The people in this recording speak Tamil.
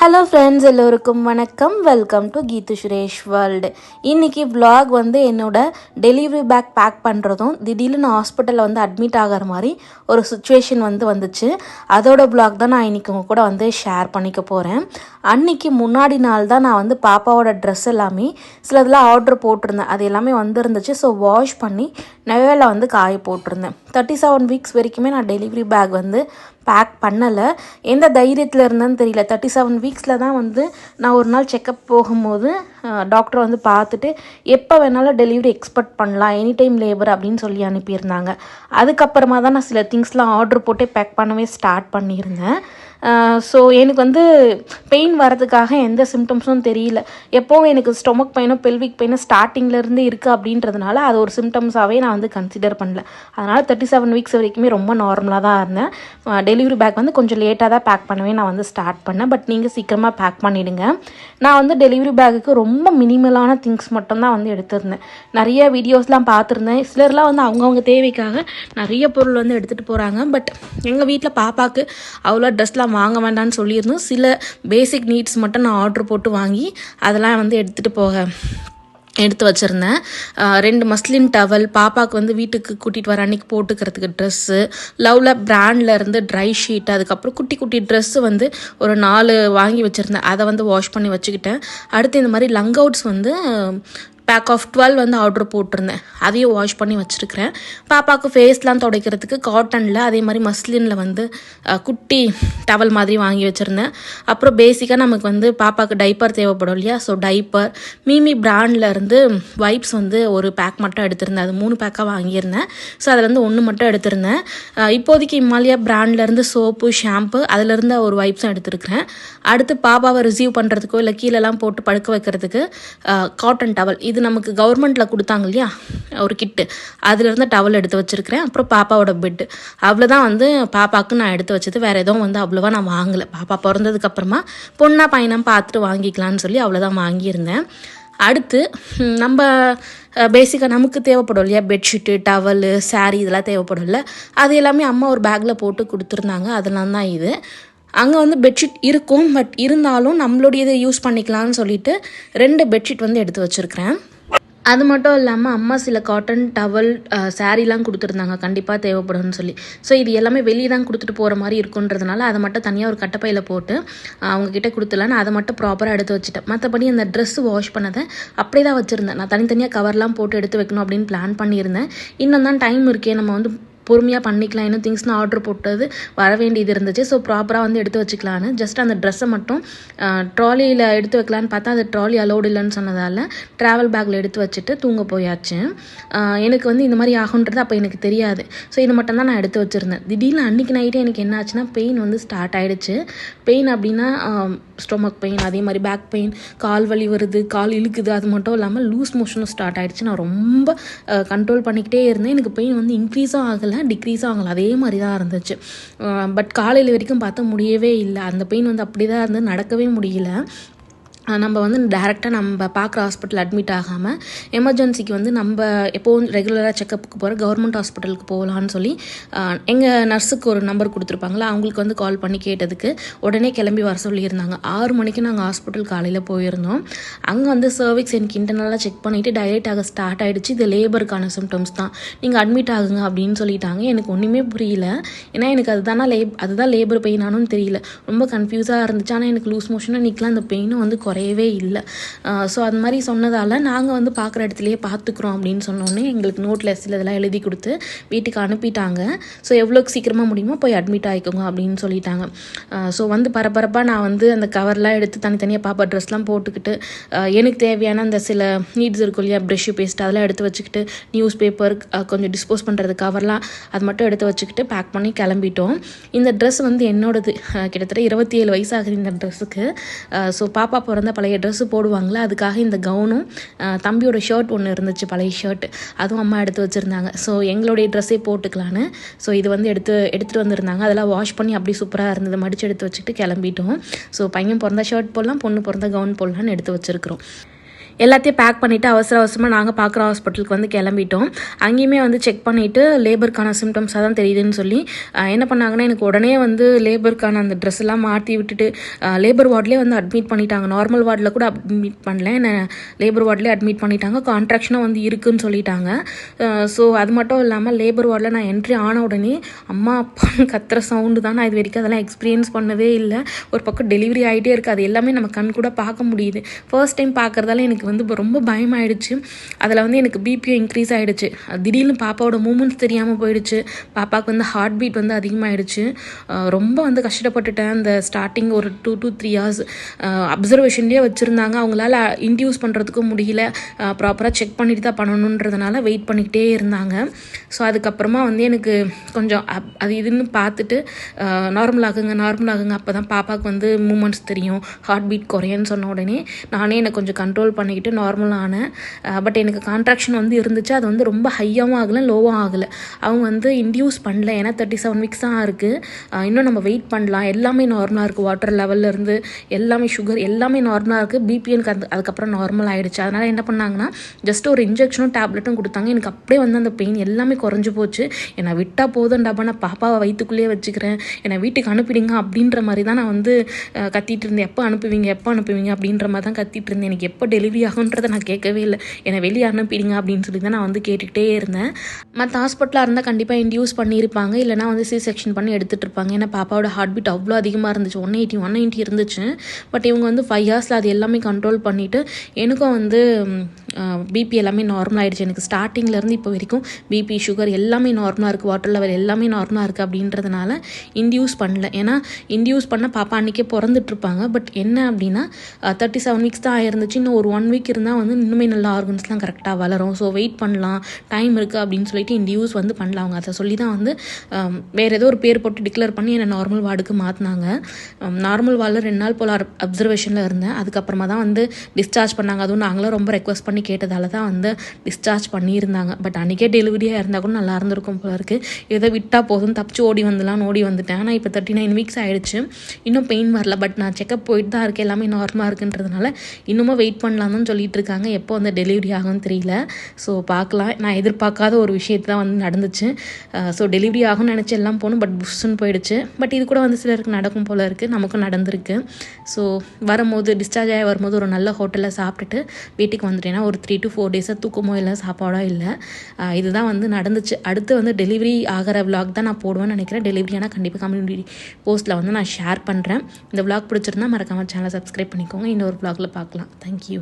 ஹலோ ஃப்ரெண்ட்ஸ் எல்லோருக்கும் வணக்கம். Welcome to Geethu Suresh world இன்றைக்கி ப்ளாக் வந்து என்னோட டெலிவரி பேக் பேக் பண்ணுறதும் திடீர்னு நான் ஹாஸ்பிட்டலில் வந்து அட்மிட் ஆகிற மாதிரி ஒரு சுச்சுவேஷன் வந்து வந்துச்சு. அதோட ப்ளாக் தான் நான் இன்றைக்கி உங்கள் கூட வந்து ஷேர் பண்ணிக்க போகிறேன் அன்னைக்கு முன்னாடி நாள் தான் நான் வந்து பாப்பாவோட ட்ரெஸ் எல்லாமே சிலதெல்லாம் ஆர்டர் போட்டிருந்தேன். அது எல்லாமே வந்துருந்துச்சு. ஸோ வாஷ் பண்ணி நெவையில் வந்து காய போட்டிருந்தேன். தேர்ட்டி செவன் வீக்ஸ் வரைக்குமே நான் டெலிவரி பேக் வந்து பேக் பண்ணலை. எந்த தைரியத்தில் இருந்தேன்னு தெரியல. தேர்ட்டி செவன் வீக்ஸில் தான் வந்து நான் ஒரு நாள் செக்கப் போகும்போது டாக்டர் வந்து பார்த்துட்டு எப்போ வேணாலும் டெலிவரி எக்ஸ்பெக்ட் பண்ணலாம். எனி டைம் லேபர் அப்படின்னு சொல்லி அனுப்பியிருந்தாங்க. அதுக்கப்புறமா தான் நான் சில திங்ஸ்லாம் ஆர்டர் போட்டு பேக் பண்ணவே ஸ்டார்ட் பண்ணியிருந்தேன். ஸோ எனக்கு வந்து பெயின் வரதுக்காக எந்த சிம்டம்ஸும் தெரியல. எப்போவும் எனக்கு ஸ்டொமக் பெயினோ பெல்விக் பெயினோ ஸ்டார்டிங்லேருந்து இருக்குது அப்படின்றதுனால அது ஒரு சிம்டம்ஸாகவே நான் வந்து கன்சிடர் பண்ணல. அதனால் தேர்ட்டி செவன் வீக்ஸ் வரைக்குமே ரொம்ப நார்மலாக தான் இருந்தேன். டெலிவரி பேக் வந்து கொஞ்சம் லேட்டாக தான் பேக் பண்ணவே நான் வந்து ஸ்டார்ட் பண்ணேன். பட் நீங்கள் சீக்கிரமாக பேக் பண்ணிவிடுங்க நான் வந்து டெலிவரி பேக்குக்கு ரொம்ப மினிமலான திங்ஸ் மட்டும்தான் வந்து எடுத்திருந்தேன். நிறைய வீடியோஸ்லாம் பார்த்துருந்தேன். சிலர்லாம் வந்து அவங்கவுங்க தேவைக்காக நிறைய பொருள் வந்து எடுத்துகிட்டு போகிறாங்க பட் எங்கள் வீட்டில் பாப்பாவுக்கு அவ்வளோ ட்ரெஸ்லாம் வாங்க வேண்டாம்னு சொல்லியிருந்தோம். சில பேசிக் நீட்ஸ் மட்டும் நான் ஆர்டர் போட்டு வாங்கி அதெல்லாம் வந்து எடுத்துகிட்டு போக எடுத்து வச்சுருந்தேன். ரெண்டு மஸ்லின் டவல் பாப்பாவுக்கு வந்து வீட்டுக்கு கூட்டிகிட்டு வர அன்னைக்கு போட்டுக்கிறதுக்கு ட்ரெஸ்ஸு லவ்ல பிராண்டில் இருந்து ட்ரை ஷீட் அதுக்கப்புறம் குட்டி குட்டி ட்ரெஸ்ஸு வந்து ஒரு நாலு வாங்கி வச்சுருந்தேன். அதை வந்து வாஷ் பண்ணி வச்சுக்கிட்டேன். அடுத்து இந்த மாதிரி லங் அவுட்ஸ் வந்து பேக் ஆஃப் டுவெல் வந்து ஆர்டர் போட்டிருந்தேன். அதையும் வாஷ் பண்ணி வச்சுருக்கிறேன். பாப்பாவுக்கு ஃபேஸ்லாம் துடைக்கிறதுக்கு காட்டனில் அதே மாதிரி மஸ்லினில் வந்து குட்டி டவல் மாதிரி வாங்கி வச்சுருந்தேன். அப்புறம் பேசிக்காக நமக்கு வந்து பாப்பாவுக்கு டைப்பர் தேவைப்படும் இல்லையா? ஸோ டைப்பர் மீமி பிராண்டில் இருந்து வைப்ஸ் வந்து ஒரு பேக் மட்டும் எடுத்திருந்தேன். அது மூணு பேக்காக வாங்கியிருந்தேன். ஸோ அதுலேருந்து ஒன்று மட்டும் எடுத்திருந்தேன். இப்போதைக்கு இமாலயா பிராண்ட்லேருந்து சோப்பு ஷாம்பு அதுலேருந்து ஒரு வைப்ஸும் எடுத்திருக்கிறேன். அடுத்து பாப்பாவை ரிசீவ் பண்ணுறதுக்கோ இல்லை கீழெல்லாம் போட்டு படுக்க வைக்கிறதுக்கு காட்டன் டவல் இது நமக்கு கவர்மெண்ட்டில் கொடுத்தாங்க இல்லையா? ஒரு கிட்டு அதுலேருந்து டவல் எடுத்து வச்சுருக்கிறேன். அப்புறம் பாப்பாவோட பெட்டு அவ்வளோதான் வந்து பாப்பாவுக்கு நான் எடுத்து வச்சது. வேறு எதுவும் வந்து அவ்வளோவா நான் வாங்கலை. பாப்பா பிறந்ததுக்கப்புறமா பொண்ணா பையனா பார்த்துட்டு வாங்கிக்கலான்னு சொல்லி அவ்வளோதான் வாங்கியிருந்தேன். அடுத்து நம்ம பேசிக்காக நமக்கு தேவைப்படும் இல்லையா? பெட்ஷீட்டு டவலு சாரீ இதெல்லாம் தேவைப்படும்ல அது எல்லாமே அம்மா ஒரு பேக்கில் போட்டு கொடுத்துருந்தாங்க. அதெல்லாம் தான் இது. அங்கே வந்து பெட்ஷீட் இருக்கும் பட் இருந்தாலும் நம்மளுடையதை யூஸ் பண்ணிக்கலாம்னு சொல்லிட்டு ரெண்டு பெட்ஷீட் வந்து எடுத்து வச்சுருக்கிறேன். அது மட்டும் இல்லாமல் அம்மா சில காட்டன் டவல் சாரீலாம் கொடுத்துருந்தாங்க. கண்டிப்பாக தேவைப்படும்னு சொல்லி. ஸோ இது எல்லாமே வெளியே தான் கொடுத்துட்டு போகிற மாதிரி இருக்குன்றதுனால அதை மட்டும் தனியாக ஒரு கட்டப்பையில் போட்டு அவங்கக்கிட்ட அவங்க கொடுத்துலான்னு அதை மட்டும் ப்ராப்பராக எடுத்து வச்சுட்டேன். மற்றபடி அந்த ட்ரெஸ் வாஷ் பண்ணதை அப்படியே தான் வச்சுருந்தேன். நான் தனித்தனியாக கவர்லாம் போட்டு எடுத்து வைக்கணும் அப்படின்னு பிளான் பண்ணியிருந்தேன். இன்னும் தான் டைம் இருக்கே. நம்ம வந்து பொறுமையாக பண்ணிக்கலாம் இன்னும் திங்ஸ் நான் ஆர்டர் போட்டது வர வேண்டியது இருந்துச்சு. ஸோ ப்ராப்பராக வந்து எடுத்து வச்சுக்கலான்னு ஜஸ்ட் அந்த ட்ரெஸ்ஸை மட்டும் ட்ராலியில் எடுத்து வைக்கலான்னு பார்த்தா அது ட்ராலி அலோடு இல்லைன்னு சொன்னதால் ட்ராவல் பேக்கில் எடுத்து வச்சுட்டு தூங்க போயாச்சு. எனக்கு வந்து இந்த மாதிரி ஆகுன்றது அப்போ எனக்கு தெரியாது. ஸோ இது மட்டும் தான் நான் எடுத்து வச்சுருந்தேன். திடீர்னு அன்றைக்கி நைட்டு எனக்கு என்ன ஆச்சுன்னா பெயின் வந்து ஸ்டார்ட் ஆகிடுச்சு பெயின் அப்படின்னா ஸ்டொமக் பெயின் அதே மாதிரி பேக் பெயின் கால் வலி வருது கால் இழுக்குது அது மட்டும் இல்லாமல் லூஸ் மோஷனும் ஸ்டார்ட் ஆகிடுச்சு நான் ரொம்ப கண்ட்ரோல் பண்ணிக்கிட்டே இருந்தேன். எனக்கு பெயின் வந்து இன்க்ரீஸும் ஆகலை. டிக்ரீஸும் ஆகலை. அதே மாதிரி தான் இருந்துச்சு பட் காலையில் வரைக்கும் பார்த்தா முடியவே இல்லை. அந்த பெயின் வந்து அப்படி தான் இருந்து நடக்கவே முடியல. நம்ம வந்து டேரெக்டாக நம்ம பார்க்குற ஹாஸ்பிட்டல் அட்மிட் ஆகாமல் எமர்ஜென்சிக்கு வந்து நம்ம எப்போவும் ரெகுலராக செக்கப்புக்கு போகிற கவர்மெண்ட் ஹாஸ்பிட்டலுக்கு போகலான்னு சொல்லி எங்கள் நர்ஸுக்கு ஒரு நம்பர் கொடுத்துருப்பாங்களா அவங்களுக்கு வந்து கால் பண்ணி கேட்டதுக்கு உடனே கிளம்பி வர சொல்லியிருந்தாங்க. ஆறு மணிக்கு நாங்கள் ஹாஸ்பிட்டல் காலையில் போயிருந்தோம். அங்கே வந்து சர்விக்ஸ் எனக்கு இன்டர்னலாக செக் பண்ணிவிட்டு டைரக்ட் ஆக ஸ்டார்ட் ஆகிடுச்சு இது லேபருக்கான சிம்டம்ஸ் தான். நீங்கள் அட்மிட் ஆகுங்க அப்படின்னு சொல்லிட்டாங்க. எனக்கு ஒன்றுமே புரியல. ஏன்னா எனக்கு அதுதானா லேப் அதுதான் லேபர் பெயினானும் தெரியல. ரொம்ப கன்ஃபியூஸாக இருந்துச்சு. ஆனால் எனக்கு லூஸ் மோஷனாக நிற்கலாம் அந்த பெயினும் வந்து குறை குறையவே இல்லை. ஸோ அது மாதிரி சொன்னதால் நாங்கள் வந்து பார்க்குற இடத்துலையே பார்த்துக்குறோம் அப்படின்னு சொன்னோன்னே எங்களுக்கு நோட்டில் சில இதெல்லாம் எழுதி கொடுத்து வீட்டுக்கு அனுப்பிட்டாங்க. ஸோ எவ்வளோக்கு சீக்கிரமாக முடியுமோ போய் அட்மிட் ஆகிக்கோங்க அப்படின்னு சொல்லிட்டாங்க. ஸோ வந்து பரபரப்பாக நான் வந்து அந்த கவர்லாம் எடுத்து தனித்தனியாக பாப்பா ட்ரெஸ்லாம் போட்டுக்கிட்டு எனக்கு தேவையான அந்த சில நீட்ஸ் இருக்கும் இல்லையா? ப்ரெஷ்ஷு பேஸ்ட் அதெல்லாம் எடுத்து வச்சுக்கிட்டு நியூஸ் பேப்பர் கொஞ்சம் டிஸ்போஸ் பண்ணுறது கவர்லாம் அது மட்டும் எடுத்து வச்சுக்கிட்டு பேக் பண்ணி கிளம்பிட்டோம். இந்த ட்ரெஸ் வந்து என்னோடது. கிட்டத்தட்ட இருபத்தி ஏழு வயசு இந்த ட்ரெஸ்ஸுக்கு ஸோ பாப்பா பிறந்த பழைய ட்ரெஸ்ஸு போடுவாங்களே அதுக்காக இந்த கவுனும் தம்பியோட ஷர்ட் ஒன்று இருந்துச்சு பழைய ஷர்ட் அதுவும் அம்மா எடுத்து வச்சுருந்தாங்க. ஸோ எங்களுடைய ட்ரெஸ்ஸே போட்டுக்கலான்னு. ஸோ இது வந்து எடுத்து எடுத்துகிட்டு வந்திருந்தாங்க. அதெல்லாம் வாஷ் பண்ணி அப்படி சூப்பராக இருந்தது. மடிச்சு எடுத்து வச்சுக்கிட்டு கிளம்பிட்டோம். ஸோ பையன் பிறந்த ஷர்ட் போடலாம் பொண்ணு பிறந்த கவுன் போடலான்னு எடுத்து வச்சுருக்குறோம். எல்லாத்தையும் பேக் பண்ணிவிட்டு அவசர அவசரமாக நாங்கள் பார்க்குற ஹாஸ்பிட்டலுக்கு வந்து கிளம்பிட்டோம். அங்கேயுமே வந்து செக் பண்ணிவிட்டு லேபருக்கான சிம்டம்ஸாக தான் தெரியுதுன்னு சொல்லி என்ன பண்ணாங்கன்னா எனக்கு உடனே வந்து லேபருக்கான அந்த ட்ரெஸ் எல்லாம் மாற்றி விட்டுட்டு லேபர் வார்ட்லேயே வந்து அட்மிட் பண்ணிட்டாங்க. நார்மல் வார்டில் கூட அட்மிட் பண்ணல. என்ன லேபர் வார்ட்லேயே அட்மிட் பண்ணிட்டாங்க. கான்ட்ராக்ஷனும் வந்து இருக்குன்னு சொல்லிட்டாங்க. ஸோ அது மட்டும் இல்லாமல் லேபர் வார்டில் நான் என்ட்ரி ஆன உடனே அம்மா அப்பா கத்துற சவுண்டு தான் நான் இது வரைக்கும் அதெல்லாம் எக்ஸ்பீரியன்ஸ் பண்ணவே இல்லை. ஒரு பக்கம் டெலிவரி ஆகிட்டே இருக்குது அது எல்லாமே நம்ம கண் கூட பார்க்க முடியுது. ஃபர்ஸ்ட் டைம் பார்க்குறதால எனக்கு வந்து இப்போ ரொம்ப பயமாயிடுச்சு. அதில் வந்து எனக்கு பிபியும் இன்க்ரீஸ் ஆகிடுச்சு திடீர்னு பாப்பாவோட மூமெண்ட்ஸ் தெரியாமல் போயிடுச்சு. பாப்பாவுக்கு வந்து ஹார்ட் பீட் வந்து அதிகமாகிடுச்சு ரொம்ப வந்து கஷ்டப்பட்டுட்டேன். அந்த ஸ்டார்டிங் ஒரு டூ டூ த்ரீ ஹவர்ஸ் அப்சர்வேஷன்லேயே வச்சுருந்தாங்க. அவங்களால இன்டியூஸ் பண்ணுறதுக்கும் முடியல. ப்ராப்பராக செக் பண்ணிட்டு தான் பண்ணணுன்றதுனால வெயிட் பண்ணிக்கிட்டே இருந்தாங்க. ஸோ அதுக்கப்புறமா வந்து எனக்கு கொஞ்சம் அப்- அது இதுன்னு பார்த்துட்டு நார்மல் ஆகுங்க நார்மல் ஆகுங்க. அப்போ தான் பாப்பாவுக்கு வந்து மூமெண்ட்ஸ் தெரியும். ஹார்ட் பீட் குறையன்னு சொன்ன உடனே நானே என்னை கொஞ்சம் கண்ட்ரோல் பண்ணி நார்மல் ஆனேன் பட் எனக்கு கான்ட்ராக்ஷன் வந்து இருந்துச்சு. அது வந்து ரொம்ப ஹையாகவும் ஆகலை லோவும் ஆகலை. அவங்க வந்து இன்டியூஸ் பண்ணல. ஏன்னா தேர்ட்டி செவன் வீக்ஸ் தான் இருக்குது இன்னும் நம்ம வெயிட் பண்ணலாம். எல்லாமே நார்மலாக இருக்குது வாட்டர் லெவல்ல இருந்து எல்லாமே சுகர் எல்லாமே நார்மலாக இருக்குது பிபிஎனுக்கு அது அதுக்கப்புறம் நார்மல் ஆகிடுச்சு அதனால் என்ன பண்ணாங்கன்னா ஜஸ்ட் ஒரு இன்ஜெக்ஷனும் டேப்லெட்டும் கொடுத்தாங்க. எனக்கு அப்படியே வந்து அந்த பெயின் எல்லாமே குறைஞ்சு போச்சு. என்னை விட்டால் போதும்டாப்பா நான் பாப்பாவை வயிற்றுக்குள்ளேயே வச்சுக்கிறேன். என்னை வீட்டுக்கு அனுப்பிடுங்க அப்படின்ற மாதிரி தான் நான் வந்து கத்திட்டு இருந்தேன். எப்போ அனுப்புவீங்க எப்போ அனுப்புவீங்க அப்படின்ற மாதிரி தான் கத்திட்டு இருந்தேன். எனக்கு எப்போ டெலிவரி ஆகுன்றதை நான் கேட்கவே இல்லை. என்னை வெளியே அனுப்பிடுங்க அப்படின்னு சொல்லி தான் நான் வந்து கேட்டுக்கிட்டே இருந்தேன். மற்ற ஹாஸ்பிட்டலாக இருந்தால் கண்டிப்பாக இன்டியூஸ் பண்ணியிருப்பாங்க. இல்லைனா வந்து சி செக்ஷன் பண்ணி எடுத்துகிட்டு இருப்பாங்க. ஏன்னா பாப்பாவோட ஹார்ட் பீட் அவ்வளோ அதிகமாக இருந்துச்சு. ஒன் எயிட்டி ஒன் நைன்ட்டி இருந்துச்சு. பட் இவங்க வந்து ஃபைவ் ஹவர்ஸில் அது எல்லாமே கண்ட்ரோல் பண்ணிவிட்டு எனக்கும் வந்து பிபி எல்லாமே நார்மல் ஆகிடுச்சு எனக்கு ஸ்டார்டிங்லேருந்து இப்போ வரைக்கும் பிபி சுகர் எல்லாமே நார்மலாக இருக்குது வாட்டர் லெவல் எல்லாமே நார்மலாக இருக்குது அப்படின்றதுனால இன்டியூஸ் பண்ணல. ஏன்னா இன்டியூஸ் பண்ண பாப்பா அன்றைக்கே பிறந்துட்டுருப்பாங்க பட் என்ன அப்படின்னா தேர்ட்டி செவன் வீக்ஸ் தான் ஆயிருந்துச்சு. இன்னும் ஒரு ஒன் ஒன் வீக் இருந்தால் வந்து இன்னுமே நல்லா ஆர்கன்ஸ்லாம் கரெக்டாக வளரும். ஸோ வெயிட் பண்ணலாம். டைம் இருக்குது அப்படின்னு சொல்லிட்டு இன்டியூஸ் வந்து பண்ணல அவங்க. அதை சொல்லி தான் வந்து um, வேறு ஏதோ ஒரு பேர் போட்டு டிக்ளேர் பண்ணி என்னை நார்மல் வார்டுக்கு மாற்றினாங்க நார்மல் um, வார்டில் ரெண்டு நாள் போல் அப்சர்வேஷனில் இருந்தேன். அதுக்கப்புறமா தான் வந்து டிஸ்சார்ஜ் பண்ணாங்க. அதுவும் நாங்களும் ரொம்ப ரெக்வஸ்ட் பண்ணி கேட்டதால தான் வந்து டிஸ்சார்ஜ் பண்ணியிருந்தாங்க. பட் அன்றைக்கே டெலிவரியாக இருந்தால் கூட நல்லா இருந்திருக்கும் போல இருக்குது ஏதோ விட்டால் போதும். தப்பிச்சு ஓடி வந்துலாம் ஓடி வந்துட்டேன். ஆனால் இப்போ தேர்ட்டி நைன் வீக்ஸ் ஆகிடுச்சு இன்னும் பெயின் வரல. பட் நான் செக்கப் போயிட்டு தான் இருக்கேன். எல்லாமே நார்மலாக இருக்குன்றதுனால இன்னுமும் வெயிட் பண்ணலாம் ஆகணும்னு சொல்லிட்டு இருக்காங்க எப்போ வந்து டெலிவரி ஆகும்னு தெரியல. ஸோ பார்க்கலாம். நான் எதிர்பார்க்காத ஒரு விஷயத்து தான் வந்து நடந்துச்சு. ஸோ டெலிவரி ஆகும்னு நினச்சி எல்லாம் போகணும் பட் புஷ்ஷுன்னு போயிடுச்சு. பட் இது கூட வந்து சிலருக்கு நடக்கும் போல இருக்குது நமக்கும் நடந்திருக்கு. ஸோ வரும்போது டிஸ்சார்ஜ் ஆகி வரும்போது ஒரு நல்ல ஹோட்டலில் சாப்பிட்டுட்டு வீட்டுக்கு வந்துட்டேன்னா ஒரு த்ரீ டு ஃபோர் டேஸாக தூக்கமோ இல்லை சாப்பாடோ இல்லை. இதுதான் வந்து நடந்துச்சு. அடுத்து வந்து டெலிவரி ஆகிற vlog தான் நான் போடுவேன்னு நினைக்கிறேன். டெலிவரி ஆனால் கண்டிப்பாக கம்யூனிட்டி போஸ்ட்டில் வந்து நான் ஷேர் பண்ணுறேன் இந்த விளாக் பிடிச்சிருந்தா மறக்காமல் சேனலை சப்ஸ்கிரைப் பண்ணிக்கோங்க. இன்னொரு விளாகில் பார்க்கலாம். தேங்க்யூ